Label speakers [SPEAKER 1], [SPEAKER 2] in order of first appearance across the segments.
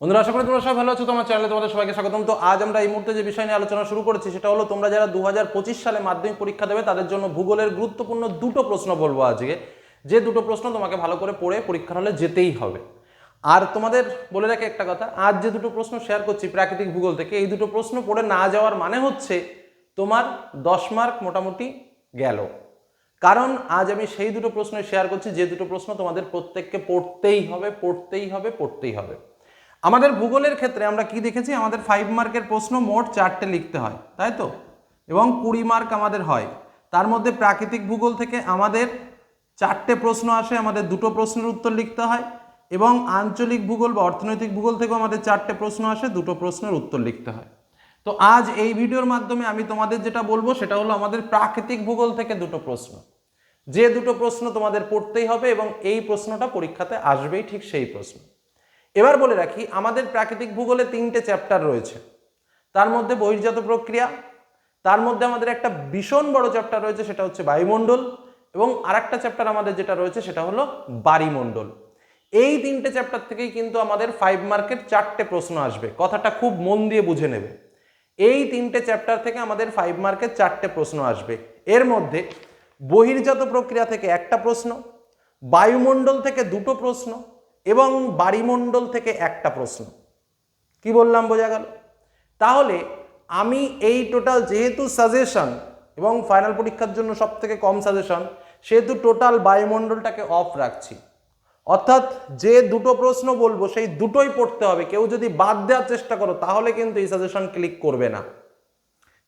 [SPEAKER 1] বন্ধুরা, আশা করি তোমরা সবাই ভালো আছো তোমার চ্যানেলে তোমাদের সবাইকে স্বাগতম। তো আজ আমরা এই মুহূর্তে যে বিষয় নিয়ে আলোচনা শুরু করেছি, সেটা হলো তোমরা যারা দু হাজার পঁচিশ সালে মাধ্যমিক পরীক্ষা দেবে, তাদের জন্য ভূগোলের গুরুত্বপূর্ণ দুটো প্রশ্ন বলব আজকে। যে দুটো প্রশ্ন তোমাকে ভালো করে পড়ে পরীক্ষার হলে যেতেই হবে। আর তোমাদের বলে রাখি একটা কথা, আজ যে দুটো প্রশ্ন শেয়ার করছি প্রাকৃতিক ভূগোল থেকে, এই দুটো প্রশ্ন পড়ে না যাওয়ার মানে হচ্ছে তোমার দশ মার্ক মোটামুটি গেল। কারণ আজ আমি সেই দুটো প্রশ্ন শেয়ার করছি, যে দুটো প্রশ্ন তোমাদের প্রত্যেককে পড়তেই হবে পড়তেই হবে পড়তেই হবে। আমাদের ভূগোলের ক্ষেত্রে আমরা কি দেখেছি? আমাদের ফাইভ মার্কের প্রশ্ন মোট চারটে লিখতে হয়, তাই তো? এবং কুড়ি মার্ক আমাদের হয়। তার মধ্যে প্রাকৃতিক ভূগোল থেকে আমাদের চারটে প্রশ্ন আসে, আমাদের দুটো প্রশ্নের উত্তর লিখতে হয় এবং আঞ্চলিক ভূগোল বা অর্থনৈতিক ভূগোল থেকেও আমাদের চারটে প্রশ্ন আসে, দুটো প্রশ্নের উত্তর লিখতে হয়। তো আজ এই ভিডিওর মাধ্যমে আমি তোমাদের যেটা বলব, সেটা হলো আমাদের প্রাকৃতিক ভূগোল থেকে দুটো প্রশ্ন। যে দুটো প্রশ্ন তোমাদের পড়তেই হবে এবং এই প্রশ্নটা পরীক্ষাতে আসবেই ঠিক সেই প্রশ্ন। এবার বলে রাখি, আমাদের প্রাকৃতিক ভূগোলে তিনটে চ্যাপ্টার রয়েছে। তার মধ্যে বহির্জাত প্রক্রিয়া, তার মধ্যে আমাদের একটা ভীষণ বড় চ্যাপ্টার রয়েছে, সেটা হচ্ছে বায়ুমণ্ডল, এবং আরেকটা চ্যাপ্টার আমাদের যেটা রয়েছে, সেটা হলো বাড়িমণ্ডল এই তিনটে চ্যাপ্টার থেকেই কিন্তু আমাদের ফাইভ মার্কের চারটে প্রশ্ন আসবে। কথাটা খুব মন দিয়ে বুঝে নেবে। এই তিনটে চ্যাপ্টার থেকে আমাদের ফাইভ মার্কের চারটে প্রশ্ন আসবে। এর মধ্যে বহির্জাত প্রক্রিয়া থেকে একটা প্রশ্ন, বায়ুমণ্ডল থেকে দুটো প্রশ্ন এবং বাড়িমণ্ডল থেকে একটা প্রশ্ন। কি বললাম বোঝা গেল? তাহলে আমি এই টোটাল যেহেতু সাজেশন এবং ফাইনাল পরীক্ষার জন্য সব থেকে কম সাজেশন, সেহেতু টোটাল বায়ুমণ্ডলটাকে অফ রাখছি। অর্থাৎ যে দুটো প্রশ্ন বলব, সেই দুটোই পড়তে হবে। কেউ যদি বাদ দেওয়ার চেষ্টা করো, তাহলে কিন্তু এই সাজেশন ক্লিক করবে না।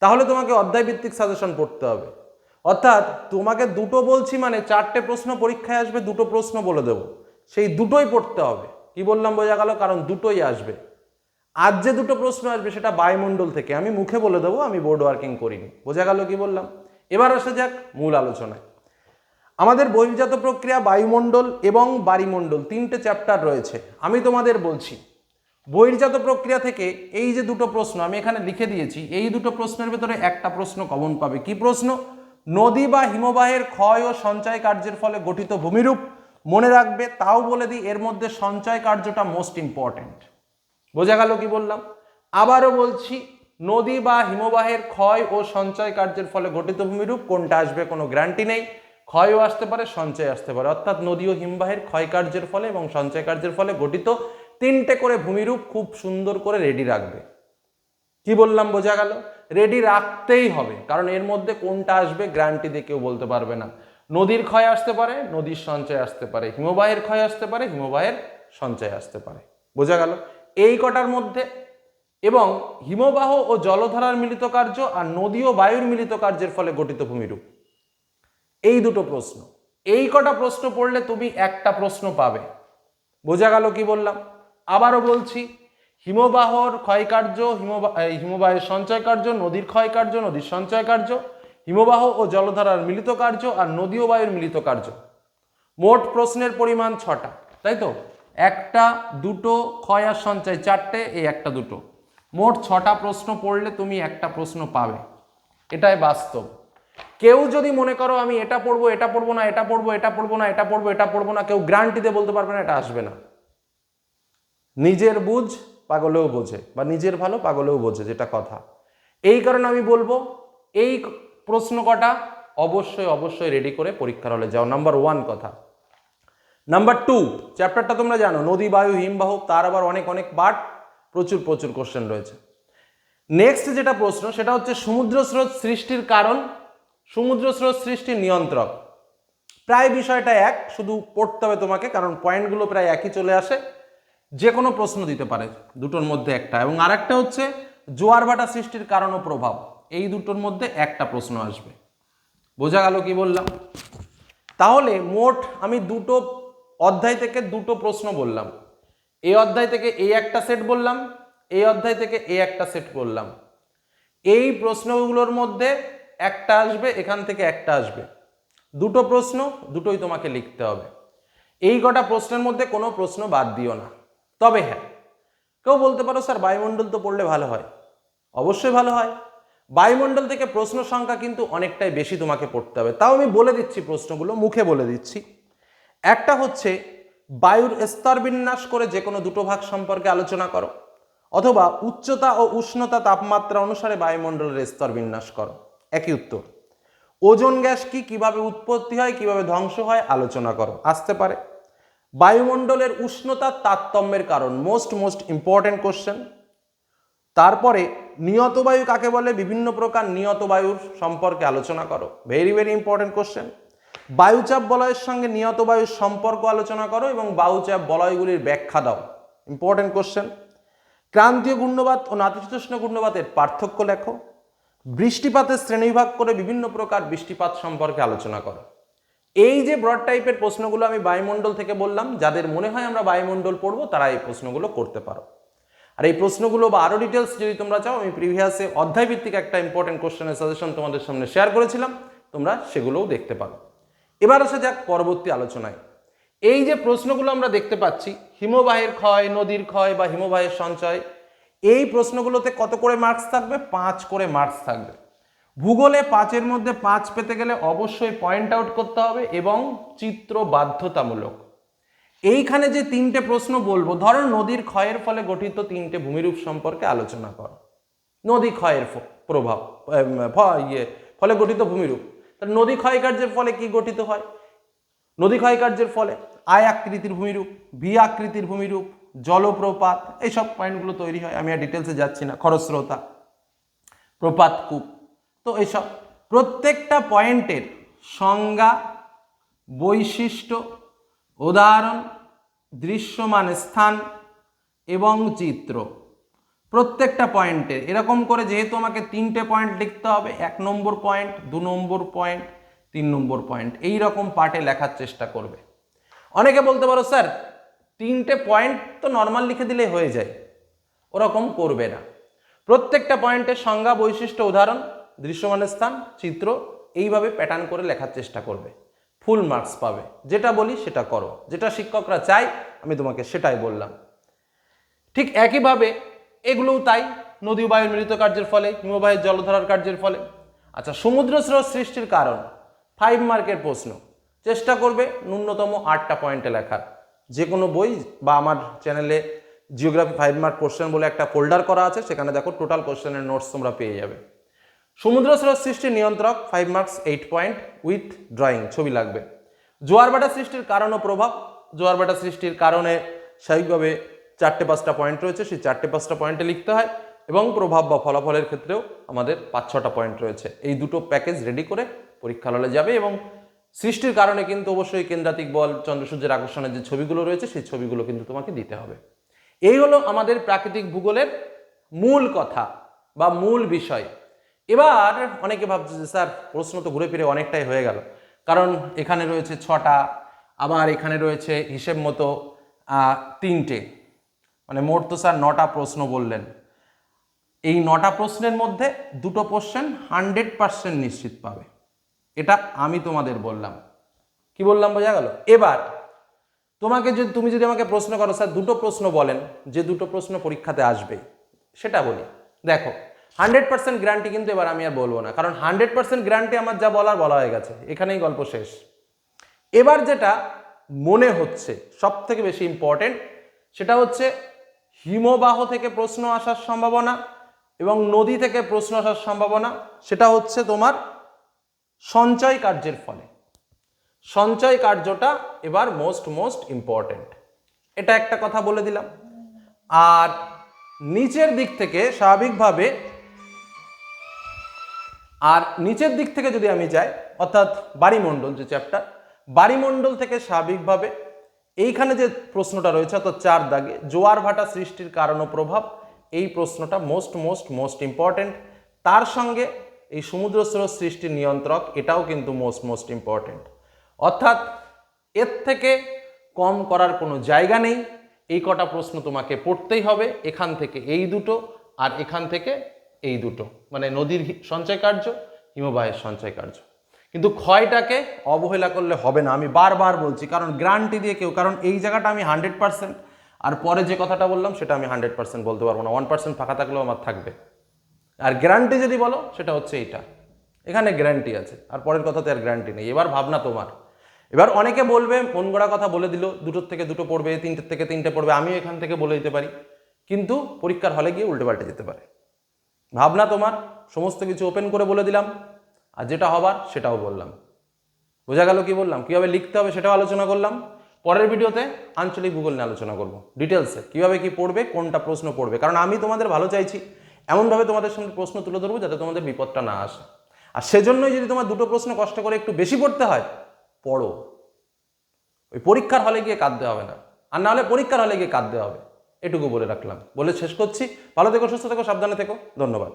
[SPEAKER 1] তাহলে তোমাকে অধ্যায়ভিত্তিক সাজেশন পড়তে হবে। অর্থাৎ তোমাকে দুটো বলছি মানে চারটে প্রশ্ন পরীক্ষায় আসবে, দুটো প্রশ্ন বলে দেবো। সেই দুটোই পড়তে হবে। কি বললাম বোঝা গেল? কারণ দুটোই আসবে। আজ যে দুটো প্রশ্ন আসবে সেটা বায়ুমণ্ডল থেকে। আমি মুখে বলে দেবো, আমি বোর্ড ওয়ার্কিং করিনি। বোঝা গেল কি বললাম? এবার আসা যাক মূল আলোচনায়। আমাদের বহির্জাত প্রক্রিয়া বায়ুমণ্ডল এবং বাড়িমণ্ডল তিনটে চ্যাপ্টার রয়েছে। আমি তোমাদের বলছি, বহির্জাত প্রক্রিয়া থেকে এই যে দুটো প্রশ্ন, আমি এখানে লিখে দিয়েছি, এই দুটো প্রশ্নের ভেতরে একটা প্রশ্ন কমন পাবে। কি প্রশ্ন? নদী বা হিমবাহের ক্ষয় ও সঞ্চয় কার্যের ফলে গঠিত ভূমিরূপ মনে রাখবে, তাও বলে দিই, এর মধ্যে সঞ্চয় কার্যটা মোস্ট ইম্পর্ট্যান্ট বোঝা গেল কি বললাম? আবারও বলছি, নদী বা হিমবাহের ক্ষয় ও সঞ্চয় কার্যের ফলে গঠিত ভূমিরূপ, কোনটা আসবে কোনো গ্যারান্টি নেই। ক্ষয়ও আসতে পারে সঞ্চয় আসতে পারে। অর্থাৎ নদী ও হিমবাহের ক্ষয় কার্যের ফলে এবং সঞ্চয় কার্যের ফলে গঠিত তিনটে করে ভূমিরূপ খুব সুন্দর করে রেডি রাখবে। কি বললাম, বোঝা গেল? রেডি রাখতেই হবে, কারণ এর মধ্যে কোনটা আসবে গ্যারান্টি দিয়ে কেউ বলতে পারবে না। নদীর ক্ষয় আসতে পারে, নদীর সঞ্চয় আসতে পারে, হিমবাহের ক্ষয় আসতে পারে, হিমবাহের সঞ্চয় আসতে পারে। বোঝা গেল? এই কটার মধ্যে এবং হিমবাহ ও জলধারার মিলিত কার্য আর নদী ও বায়ুর মিলিত কার্যের ফলে গঠিত ভূমিরূপ। এই দুটো প্রশ্ন। এই কটা প্রশ্ন পড়লে তুমি একটা প্রশ্ন পাবে। বোঝা গেল কি বললাম? আবারও বলছি, হিমবাহর ক্ষয়কার্য হিমবা এই হিমবাহের সঞ্চয় কার্য, নদীর ক্ষয় কার্য, নদীর সঞ্চয় কার্য হিমবাহ ও জলধারার মিলিত কার্য আর নদী ও বায়ুর মিলিত কার্য। মোট প্রশ্নের পরিমাণ ছটা, তাই তো? একটা, দুটো, ক্ষয় আর সঞ্চয়, চারটে, এই একটা, দুটো। মোট ছটা প্রশ্ন পড়লে তুমি একটা প্রশ্ন পাবে। এটাই বাস্তব। কেউ যদি মনে করো আমি এটা পড়ব এটা পড়ব না, এটা পড়ব এটা পড়ব না, এটা পড়ব এটা পড়ব না, কেউ গ্যারান্টিতে বলতে পারবে না, এটা আসবে না। নিজের বুঝ পাগলেও বোঝে, বা নিজের ভালো পাগলেও বোঝে, যেটা কথা। এই কারণে আমি বলব, এই প্রশ্ন কটা? অবশ্যই অবশ্যই রেডি করে পরীক্ষার হলে যাও। নাম্বার ওয়ান কথা। নাম্বার টু চ্যাপ্টারটা তোমরা জানো, নদী, বায়ু হিমবাহ তার আবার অনেক অনেক পার্ট প্রচুর প্রচুর কোশ্চেন রয়েছে। নেক্সট যেটা প্রশ্ন, সেটা হচ্ছে সমুদ্র স্রোত সৃষ্টির কারণ, সমুদ্র স্রোত সৃষ্টির নিয়ন্ত্রক। প্রায় বিষয়টা এক, শুধু পড়তে হবে তোমাকে, কারণ পয়েন্টগুলো প্রায় একই চলে আসে। যে কোনো প্রশ্ন দিতে পারে, দুটোর মধ্যে একটা। এবং আরেকটা হচ্ছে, জোয়ার ভাটা সৃষ্টির কারণ ও প্রভাব। এই দুটোর মধ্যে একটা প্রশ্ন আসবে। বোঝা গেল কি বললাম? তাহলে মোট আমি দুটো অধ্যায় থেকে দুটো প্রশ্ন বললাম। এই অধ্যায় থেকে এই একটা সেট বললাম, এই অধ্যায় থেকে এই একটা সেট বললাম এই প্রশ্নগুলোর মধ্যে একটা আসবে, এখান থেকে একটা আসবে। দুটো প্রশ্ন, দুটোই তোমাকে লিখতে হবে। এই কটা প্রশ্নের মধ্যে কোনো প্রশ্ন বাদ দিও না। তবে হ্যাঁ কেউ বলতে পারো, স্যার, বায়ুমণ্ডল তো পড়লে ভালো হয়। অবশ্যই ভালো হয়। বায়ুমণ্ডল থেকে প্রশ্ন সংখ্যা কিন্তু অনেকটাই বেশি তোমাকে পড়তে হবে। তাও আমি বলে দিচ্ছি প্রশ্নগুলো, মুখে বলে দিচ্ছি। একটা হচ্ছে, বায়ুর স্তর বিন্যাস করে যে কোনো দুটো ভাগ সম্পর্কে আলোচনা করো, অথবা উচ্চতা ও উষ্ণতা তাপমাত্রা অনুসারে বায়ুমণ্ডলের স্তর বিন্যাস করো। একই উত্তর। ওজন গ্যাস কি কীভাবে উৎপত্তি হয়, কীভাবে ধ্বংস হয়, আলোচনা করো। আসতে পারে। বায়ুমণ্ডলের উষ্ণতার তারতম্যের কারণ। মোস্ট মোস্ট ইম্পর্টেন্ট কোশ্চেন তারপরে নিয়ত বায়ু কাকে বলে? বিভিন্ন প্রকার নিয়ত বায়ুর সম্পর্কে আলোচনা করো। ভেরি ভেরি ইম্পর্টেন্ট কোশ্চেন বায়ুচাপ বলয়ের সঙ্গে নিয়ত বায়ুর সম্পর্ক আলোচনা করো এবং বায়ুচাপ বলয়গুলির ব্যাখ্যা দাও। ইম্পর্টেন্ট কোশ্চেন ক্রান্তীয় গুণ্যবাত ও নাতিশীতোষ্ণ গুণ্যবাতের পার্থক্য লেখো। বৃষ্টিপাতের শ্রেণীবিভাগ করে বিভিন্ন প্রকার বৃষ্টিপাত সম্পর্কে আলোচনা করো। এই যে ব্রড টাইপের প্রশ্নগুলো আমি বায়ুমণ্ডল থেকে বললাম, যাদের মনে হয় আমরা বায়ুমণ্ডল পড়ব, তারা এই প্রশ্নগুলো করতে পারো। আর এই প্রশ্নগুলো বা আরও ডিটেলস যদি তোমরা চাও, আমি প্রিভিয়াসে অধ্যায়ভিত্তিক একটা ইম্পর্টেন্ট কোশ্চেনের সাজেশন তোমাদের সামনে শেয়ার করেছিলাম, তোমরা সেগুলোও দেখতে পারো। এবার আসা যাক পরবর্তী আলোচনায়। এই যে প্রশ্নগুলো আমরা দেখতে পাচ্ছি, হিমবাহের ক্ষয়, নদীর ক্ষয় বা হিমবাহের সঞ্চয়, এই প্রশ্নগুলোতে কত করে মার্কস থাকবে? পাঁচ করে মার্কস থাকবে। ভূগোলে পাঁচের মধ্যে পাঁচ পেতে গেলে অবশ্যই পয়েন্ট আউট করতে হবে এবং চিত্র বাধ্যতামূলক। এইখানে যে তিনটে প্রশ্ন বলব, ধরো নদীর ক্ষয়ের ফলে গঠিত তিনটে ভূমিরূপ সম্পর্কে আলোচনা করো। নদী ক্ষয়ের প্রভাব ইয়ে ফলে গঠিত ভূমিরূপ। তাহলে নদী ক্ষয়কার্যের ফলে কি গঠিত হয়? নদী ক্ষয়কার্যের ফলে আয় আকৃতির ভূমিরূপ, ভি আকৃতির ভূমিরূপ, জলপ্রপাত, এইসব পয়েন্টগুলো তৈরি হয়। আমি আর ডিটেলসে যাচ্ছি না, খরস্রোতা, প্রপাত কূপ, তো এইসব। প্রত্যেকটা পয়েন্টের সংজ্ঞা, বৈশিষ্ট্য উদাহরণ, দৃশ্যমান স্থান এবং চিত্র। প্রত্যেকটা পয়েন্টের এরকম করে যেহেতু আমাকে তিনটে পয়েন্ট লিখতে হবে, এক নম্বর পয়েন্ট, দু নম্বর পয়েন্ট, তিন নম্বর পয়েন্ট এই রকম পার্টে লেখার চেষ্টা করবে। অনেকে বলতে পারো, স্যার, তিনটে পয়েন্ট তো নর্মাল লিখে দিলে হয়ে যায়। ওরকম করবে না। প্রত্যেকটা পয়েন্টের সংজ্ঞা বৈশিষ্ট্য উদাহরণ, দৃশ্যমান স্থান, চিত্র, এইভাবে প্যাটার্ন করে লেখার চেষ্টা করবে। ফুল মার্কস পাবে। যেটা বলি সেটা করো। যেটা শিক্ষকরা চাই আমি তোমাকে সেটাই বললাম। ঠিক একইভাবে এগুলোও তাই, নদী বায়ুর মিলিত কার্যের ফলে, হিমবাহের জলধারার কার্যের ফলে। আচ্ছা সমুদ্র স্রোত সৃষ্টির কারণ ফাইভ মার্কের প্রশ্ন। চেষ্টা করবে ন্যূনতম আটটা পয়েন্টে লেখার। যে কোনো বই বা আমার চ্যানেলে জিওগ্রাফি ফাইভ মার্ক কোশ্চেন বলে একটা ফোল্ডার করা আছে, সেখানে দেখো টোটাল কোশ্চেনের নোটস তোমরা পেয়ে যাবে। সমুদ্র স্রোত সৃষ্টির নিয়ন্ত্রক five marks eight point with drawing ছবি লাগবে। জোয়ার ভাটা সৃষ্টির কারণ ও প্রভাব। জোয়ার ভাটা সৃষ্টির কারণে স্বাভাবিকভাবে চারটে পাঁচটা পয়েন্ট রয়েছে, সেই চারটে পাঁচটা পয়েন্টে লিখতে হয় এবং প্রভাব বা ফলাফলের ক্ষেত্রেও আমাদের পাঁচ ছটা পয়েন্ট রয়েছে। এই দুটো প্যাকেজ রেডি করে পরীক্ষা হলে যাবে এবং সৃষ্টির কারণে কিন্তু অবশ্যই কেন্দ্রাতিক বল, চন্দ্রসূর্যের আকর্ষণের যে ছবিগুলো রয়েছে, সেই ছবিগুলো কিন্তু তোমাকে দিতে হবে। এই হলো আমাদের প্রাকৃতিক ভূগোলের মূল কথা বা মূল বিষয়। এবার অনেকে ভাবছে যে, স্যার, প্রশ্ন তো ঘুরে ফিরে অনেকটাই হয়ে গেল। কারণ এখানে রয়েছে ছটা, আবার এখানে রয়েছে হিসেব মতো তিনটে। মানে মোট তো স্যার নটা প্রশ্ন বললেন। এই নটা প্রশ্নের মধ্যে দুটো কোশ্চেন হান্ড্রেড পার্সেন্ট নিশ্চিত পাবে। এটা আমি তোমাদের বললাম। কি বললাম, বোঝা গেল? এবার, তোমাকে যদি, তুমি যদি আমাকে প্রশ্ন করো, স্যার, দুটো প্রশ্ন বলেন, যে দুটো প্রশ্ন পরীক্ষাতে আসবে, সেটা বলি। দেখো হান্ড্রেড পার্সেন্ট গ্যারান্টি কিন্তু এবার আমি আর বলব না। কারণ হান্ড্রেড পার্সেন্ট গ্যারান্টি আমার যা বলার বলা হয়ে গেছে। এখানেই গল্প শেষ। এবার যেটা মনে হচ্ছে সব থেকে বেশি ইম্পর্টেন্ট সেটা হচ্ছে হিমবাহ থেকে প্রশ্ন আসার সম্ভাবনা এবং নদী থেকে প্রশ্ন আসার সম্ভাবনা, সেটা হচ্ছে তোমার সঞ্চয় কার্যের ফলে। সঞ্চয় কার্যটা এবার মোস্ট মোস্ট ইম্পর্টেন্ট এটা একটা কথা বলে দিলাম। আর নিচের দিক থেকে স্বাভাবিকভাবে আর নিচের দিক থেকে যদি আমি যাই, অর্থাৎ বাড়িমণ্ডল যে চ্যাপ্টার বাড়িমণ্ডল থেকে স্বাভাবিকভাবে এইখানে যে প্রশ্নটা রয়েছে, অর্থাৎ চার দাগে, জোয়ার ভাটা সৃষ্টির কারণ ও প্রভাব, এই প্রশ্নটা মোস্ট মোস্ট মোস্ট ইম্পর্টেন্ট তার সঙ্গে এই সমুদ্র স্রোত সৃষ্টির নিয়ন্ত্রক, এটাও কিন্তু মোস্ট মোস্ট ইম্পর্টেন্ট অর্থাৎ এর থেকে কম করার কোনো জায়গা নেই। এই কটা প্রশ্ন তোমাকে পড়তেই হবে, এখান থেকে এই দুটো, আর এখান থেকে এই দুটো। মানে নদীর সঞ্চয় কার্য, হিমবাহের সঞ্চয় কার্য। কিন্তু ক্ষয়টাকে অবহেলা করলে হবে না। আমি বারবার বলছি, কারণ গ্রান্টি দিয়ে কেউ, কারণ এই জায়গাটা আমি হান্ড্রেড পার্সেন্ট, আর পরে যে কথাটা বললাম, সেটা আমি হান্ড্রেড পার্সেন্ট বলতে পারব না। ওয়ান পার্সেন্ট ফাঁকা থাকলেও আমার থাকবে। আর গ্যারান্টি যদি বলো, সেটা হচ্ছে এইটা। এখানে গ্যারান্টি আছে, আর পরের কথাতে আর গ্যারান্টি নেই। এবার ভাবনা তোমার। এবার অনেকে বলবে মন গড়া কথা বলে দিল, দুটোর থেকে দুটো পড়বে, তিনটের থেকে তিনটে পড়বে, আমিও এখান থেকে বলে দিতে পারি। কিন্তু পরীক্ষার হলে গিয়ে উল্টে পাল্টে যেতে পারে। ভাবনা তোমার, সমস্ত কিছু ওপেন করে বলে দিলাম। আর যেটা হবার, সেটাও বললাম। বোঝা গেল কি বললাম? কীভাবে লিখতে হবে সেটাও আলোচনা করলাম। পরের ভিডিওতে আঞ্চলিক ভূগোল নিয়ে আলোচনা করব। ডিটেলসে কীভাবে কি পড়বে, কোনটা প্রশ্ন পড়বে? কারণ আমি তোমাদের ভালো চাইছি, এমনভাবে তোমাদের সঙ্গে প্রশ্ন তুলে ধরবো যাতে তোমাদের বিপদটা না আসে। আর সেজন্যই যদি তোমার দুটো প্রশ্ন কষ্ট করে একটু বেশি পড়তে হয়, পড়ো। ওই পরীক্ষার হলে গিয়ে কাঁদতে হবে না। আর না হলে পরীক্ষার হলে গিয়ে কাঁদতে হবে। এটুকু বলে রাখলাম। বলে শেষ করছি। ভালো থেকো সুস্থ থেকো সাবধানে থেকো। ধন্যবাদ।